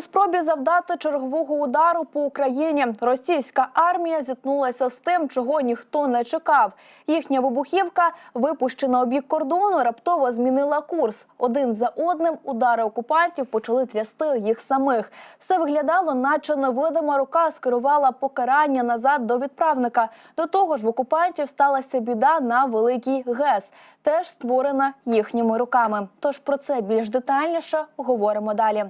Спробі завдати чергового удару по Україні російська армія зіткнулася з тим, чого ніхто не чекав. Їхня вибухівка, випущена у кордону, раптово змінила курс. Один за одним удари окупантів почали трясти їх самих. Все виглядало, наче невидима рука скерувала покарання назад до відправника. До того ж, в окупантів сталася біда на великий ГЕС, теж створена їхніми руками. Тож про це більш детальніше говоримо далі.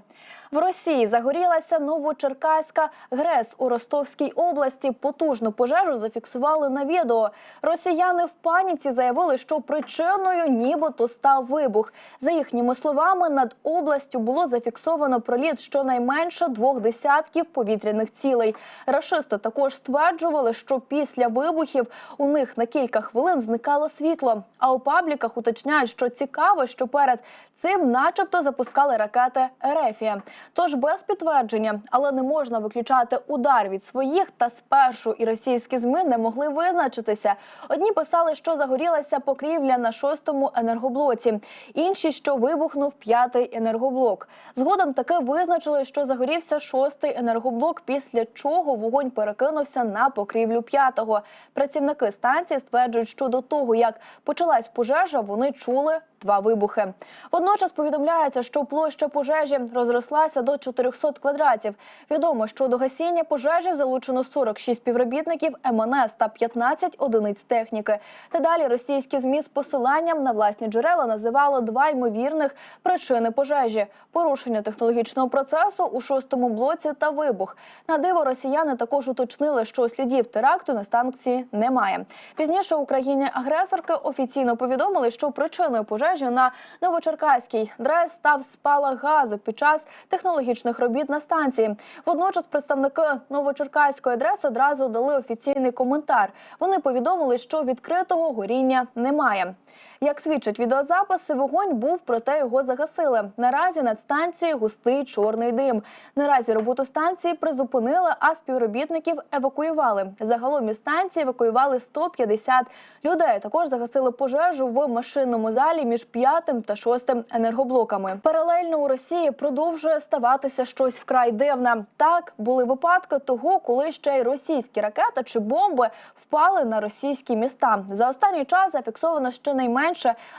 В Росії загорілася Новочеркаська ГРЕС у Ростовській області. Потужну пожежу зафіксували на відео. Росіяни в паніці заявили, що причиною нібито став вибух. За їхніми словами, над областю було зафіксовано проліт щонайменше двох десятків повітряних цілей. Рашисти також стверджували, що після вибухів у них на кілька хвилин зникало світло. А у пабліках уточняють, що цікаво, що перед цим, начебто, запускали ракети Ерефія. Тож без підтвердження, але не можна виключати удар від своїх. Та спершу і російські зми не могли визначитися. Одні писали, що загорілася покрівля на шостому енергоблоці, інші, що вибухнув п'ятий енергоблок. Згодом таки визначили, що загорівся шостий енергоблок, після чого вогонь перекинувся на покрівлю п'ятого. Працівники станції стверджують, що до того як почалась пожежа, вони чули. Два вибухи. Водночас повідомляється, що площа пожежі розрослася до 400 квадратів. Відомо, що до гасіння пожежі залучено 46 співробітників МНС та 15 одиниць техніки. Та далі російські змі з посиланням на власні джерела називали два ймовірних причини пожежі: порушення технологічного процесу у шостому блоці та вибух. На диво росіяни також уточнили, що слідів теракту на станції немає. Пізніше Україні агресорки офіційно повідомили, що причиною пожежі на Новочеркаській ДРЕС став спалах газу під час технологічних робіт на станції. Водночас представники Новочеркаської ДРЕС одразу дали офіційний коментар. Вони повідомили, що відкритого горіння немає. Як свідчать відеозаписи, вогонь був, проте його загасили. Наразі над станцією густий чорний дим. Наразі роботу станції призупинили, а співробітників евакуювали. Загалом із станції евакуювали 150 людей. Також загасили пожежу в машинному залі між п'ятим та шостим енергоблоками. Паралельно у Росії продовжує ставатися щось вкрай дивне. Так були випадки того, коли ще й російські ракети чи бомби впали на російські міста. За останній час зафіксовано щонайменше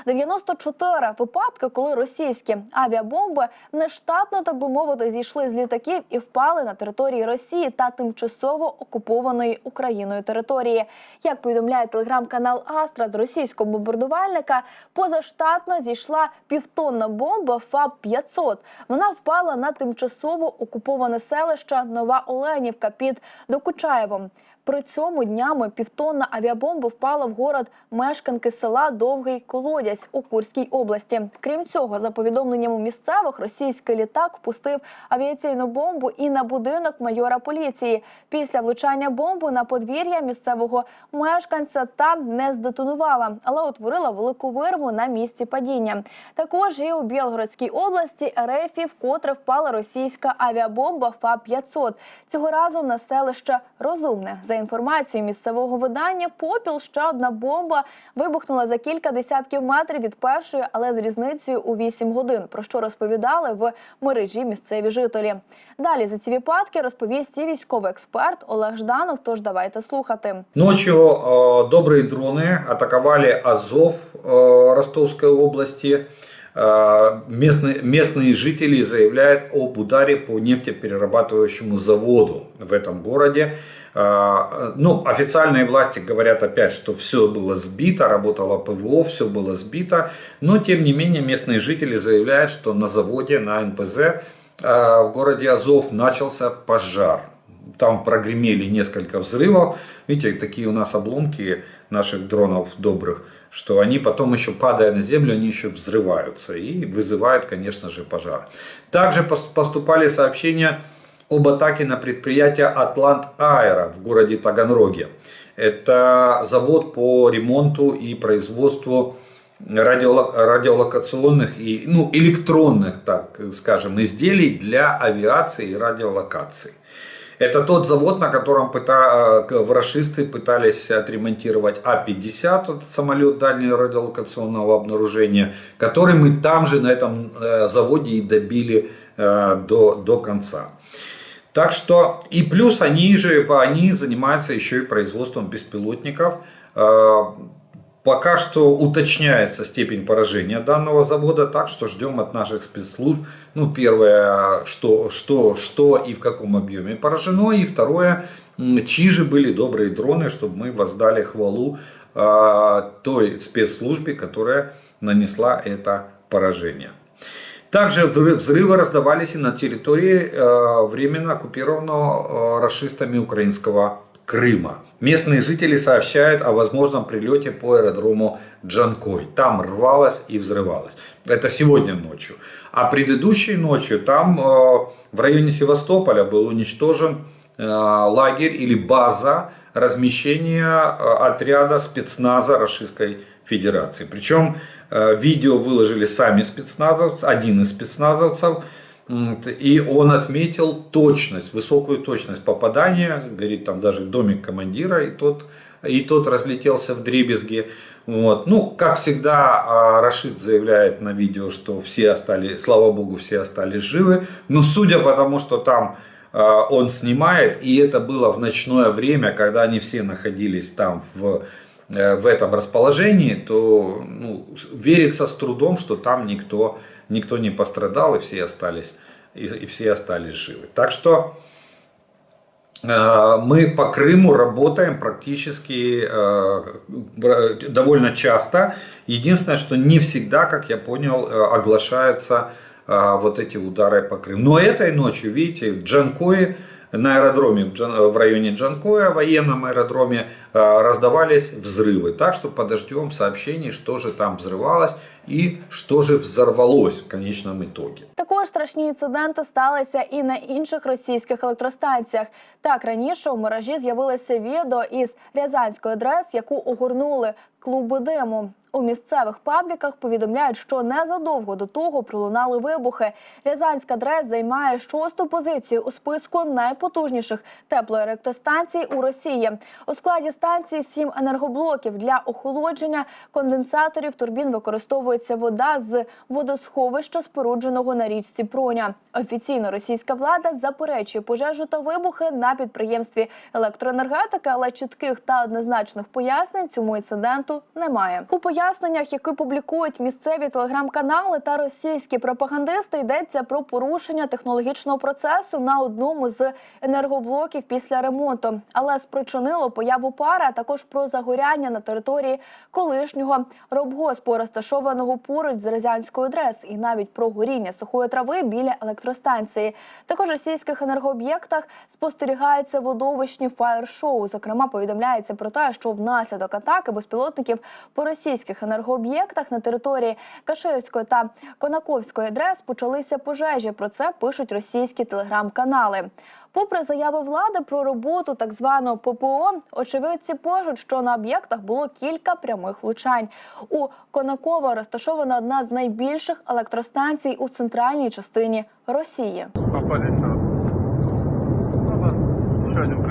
94 випадки, коли російські авіабомби нештатно, так би мовити, зійшли з літаків і впали на території Росії та тимчасово окупованої Україною території. Як повідомляє телеграм-канал Астра з російського бомбардувальника, позаштатно зійшла півтонна бомба ФАБ 500 Вона впала на тимчасово окуповане селище Нова Оленівка під Докучаєвом. При цьому днями півтонна авіабомба впала в город мешканки села Довгий Колодязь у Курській області. Крім цього, за повідомленнями місцевих, російський літак впустив авіаційну бомбу і на будинок майора поліції. Після влучання бомби на подвір'я місцевого мешканця та не здетонувала, але утворила велику вирву на місці падіння. Також і у Білгородській області РФ вкотре впала російська авіабомба ФА-500. Цього разу на селище Розумне. За інформацією місцевого видання, попіл ще одна бомба вибухнула за кілька десятків метрів від першої, але з різницею у 8 годин. Про що розповідали в мережі місцеві жителі. Далі за ці випадки розповість і військовий експерт Олег Жданов. Тож давайте слухати. Ночью э, добрые дроны атаковали Азов э, Ростовской области. Э, Местные, местные жители заявляют об ударе по нефтеперерабатывающему заводу в этом городе. Э, ну, официальные власти говорят опять, что все было сбито, работало ПВО, все было сбито. Но, тем не менее, местные жители заявляют, что на заводе, на НПЗ э, в городе Азов начался пожар. Там прогремели несколько взрывов. Видите, такие у нас обломки наших дронов добрых, что они потом еще падая на землю, они еще взрываются и вызывают, конечно же, пожар. Также поступали сообщения об атаке на предприятие Атлант Аэро в городе Таганроге. Это завод по ремонту и производству радиолокационных и ну, электронных, так скажем, изделий для авиации и радиолокации. Это тот завод, на котором пыта, врашисты пытались отремонтировать А-50, этот самолет дальнего радиолокационного обнаружения, который мы там же на этом заводе и добили э, до, до конца. Так что и плюс они же они занимаются еще и производством беспилотников. Пока что уточняется степень поражения данного завода, так что ждем от наших спецслужб, ну, первое, что, что, что и в каком объеме поражено, и второе, чьи же были добрые дроны, чтобы мы воздали хвалу э, той спецслужбе, которая нанесла это поражение. Также взры- взрывы раздавались и на территории э, временно оккупированного э, расистами украинского Крыма. Местные жители сообщают о возможном прилете по аэродрому Джанкой. Там рвалось и взрывалось. Это сегодня ночью. А предыдущей ночью там э, в районе Севастополя был уничтожен э, лагерь или база размещения э, отряда спецназа Российской Федерации. Причем э, видео выложили сами спецназовцы, один из спецназовцев, и он отметил точность, высокую точность попадания, говорит, там даже домик командира, и тот, и тот разлетелся в дребезги. Вот. Ну, как всегда, а, Рашид заявляет на видео, что все остались, слава богу, все остались живы. Но судя по тому, что там а, он снимает, и это было в ночное время, когда они все находились там в, в этом расположении, то ну, верится с трудом, что там никто, никто не пострадал и все остались, и, и все остались живы. Так что э, мы по Крыму работаем практически э, довольно часто. Единственное, что не всегда, как я понял, э, оглашаются э, вот эти удары по Крыму. Но этой ночью, видите, в Джанкое, на аэродроме в, Джан- в районе Джанкоя, военном аэродроме, э, раздавались взрывы. Так что подождем сообщений, что же там взрывалось и что же взорвалось в конечном итоге. Також страшні інциденти сталися і на інших російських електростанціях. Так раніше у мережі з'явилося відео із Рязанської ДРЕС, яку огорнули клуби диму. У місцевих пабліках повідомляють, що незадовго до того пролунали вибухи. Рязанська ДРЕС займає шосту позицію у списку найпотужніших теплоелектростанцій у Росії. У складі станції сім енергоблоків для охолодження конденсаторів турбін використовується вода з водосховища, спорудженого на річці Проня. Офіційно російська влада заперечує пожежу та вибухи на підприємстві електроенергетики, але чітких та однозначних пояснень цьому інциденту немає. У поясненнях, які публікують місцеві телеграм-канали та російські пропагандисти, йдеться про порушення технологічного процесу на одному з енергоблоків після ремонту, але спричинило появу пари, а також про загоряння на території колишнього робгоспу, розташованого поруч з Резянською ДРЕС, і навіть про горіння сухої трави біля електростанції. Також у російських енергооб'єктах спостерігаються водовищні фаєр-шоу. Зокрема, повідомляється про те, що внаслідок атаки безпілотників по російських енергооб'єктах на території Каширської та Конаковської ДРЕС почалися пожежі. Про це пишуть російські телеграм-канали. Попри заяви влади про роботу так званого ППО, очевидці пишуть, що на об'єктах було кілька прямих влучань. У Конаково розташована одна з найбільших електростанцій у центральній частині Росії. Попали еще. Ну, ще один.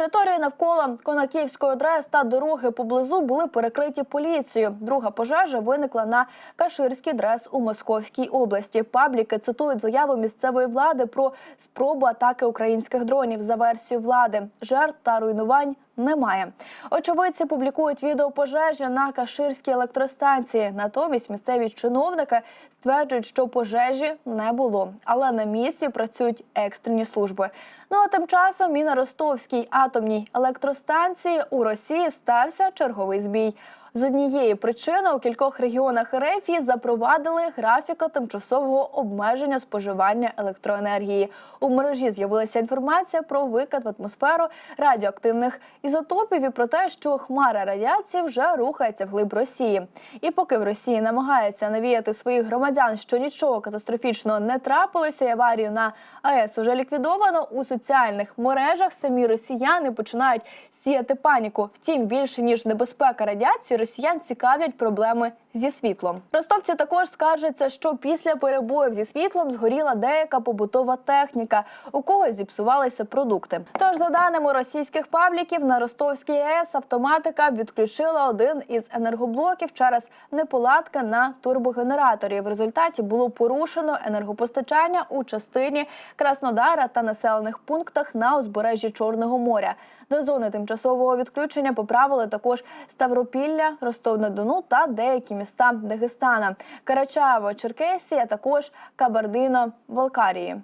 Території навколо Конаківської ДРЕС та дороги поблизу були перекриті поліцією. Друга пожежа виникла на Каширській ДРЕС у Московській області. Пабліки цитують заяву місцевої влади про спробу атаки українських дронів за версією влади. Жертв та руйнувань немає. Очевидці публікують відео пожежі на Каширській електростанції. Натомість місцеві чиновники стверджують, що пожежі не було, але на місці працюють екстрені служби. Ну а тим часом і на Ростовській атомній електростанції у Росії стався черговий збій. З однієї причини у кількох регіонах РФ запровадили графіка тимчасового обмеження споживання електроенергії. У мережі з'явилася інформація про викид в атмосферу радіоактивних ізотопів і про те, що хмара радіації вже рухається вглиб Росії. І поки в Росії намагаються навіяти своїх громадян, що нічого катастрофічного не трапилося, і аварію на АЕС уже ліквідовано у соціальних мережах. Самі росіяни починають сіяти паніку. Втім, більше ніж небезпека радіації, росіян цікавлять проблеми зі світлом. Ростовці також скаржаться, що після перебоїв зі світлом згоріла деяка побутова техніка, у когось зіпсувалися продукти. Тож, за даними російських пабліків, на Ростовській АЕС автоматика відключила один із енергоблоків через неполадки на турбогенераторі. В результаті було порушено енергопостачання у частині Краснодара та населених пунктах на узбережжі Чорного моря. До зони тимчасового відключення поправили також Ставропілля, Ростов-на-Дону та деякі міста Дагестана, Карачаєво, Черкесія, також Кабардино-Балкарії.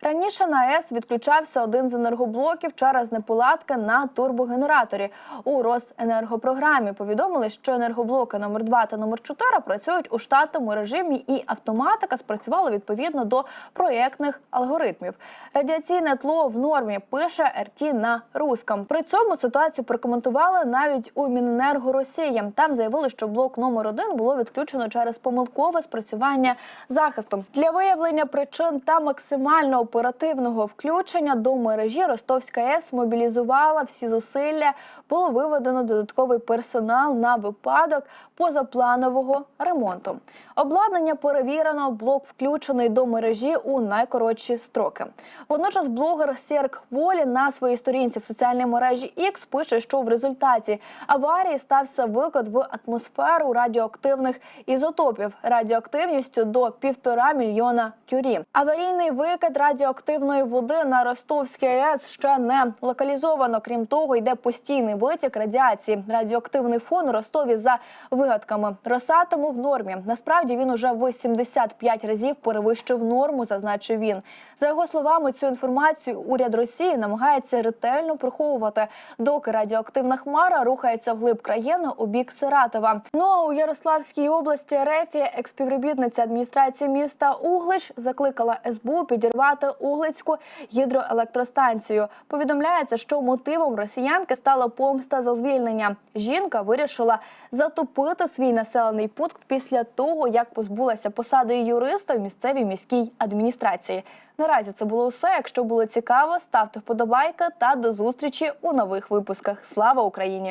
Раніше на АЕС відключався один з енергоблоків через неполадки на турбогенераторі. У Росенергопрограмі повідомили, що енергоблоки номер 2 та номер 4 працюють у штатному режимі, і автоматика спрацювала відповідно до проєктних алгоритмів. Радіаційне тло в нормі пише РТ на русском. При цьому ситуацію прокоментували навіть у Міненерго Росії. Там заявили, що блок номер 1 було відключено через помилкове спрацювання захисту для виявлення причин та максимально оперативного включення до мережі Ростовська АЕС мобілізувала всі зусилля. Було виведено додатковий персонал на випадок позапланового ремонту. Обладнання перевірено, блок включений до мережі у найкоротші строки. Водночас блогер Серк Волі на своїй сторінці в соціальній мережі X пише, що в результаті аварії стався викид в атмосферу радіоактивних ізотопів радіоактивністю до півтора мільйона кюрі. Аварійний викид радіоактивної води на Ростовській АЕС ще не локалізовано. Крім того, йде постійний витік радіації. Радіоактивний фон у Ростові за вигадками Росатому в нормі. Насправді він уже в 75 разів перевищив норму, зазначив він. За його словами, цю інформацію уряд Росії намагається ретельно приховувати, доки радіоактивна хмара рухається вглиб країни у бік Саратова. Ну а у Ярославській області Рефі експівробітниця адміністрації міста Углич закликала СБУ підірвати Углицьку гідроелектростанцію. Повідомляється, що мотивом росіянки стала помста за звільнення. Жінка вирішила затопити свій населений пункт після того, як позбулася посади юриста в місцевій міській адміністрації. Наразі це було все. Якщо було цікаво, ставте вподобайки та до зустрічі у нових випусках. Слава Україні!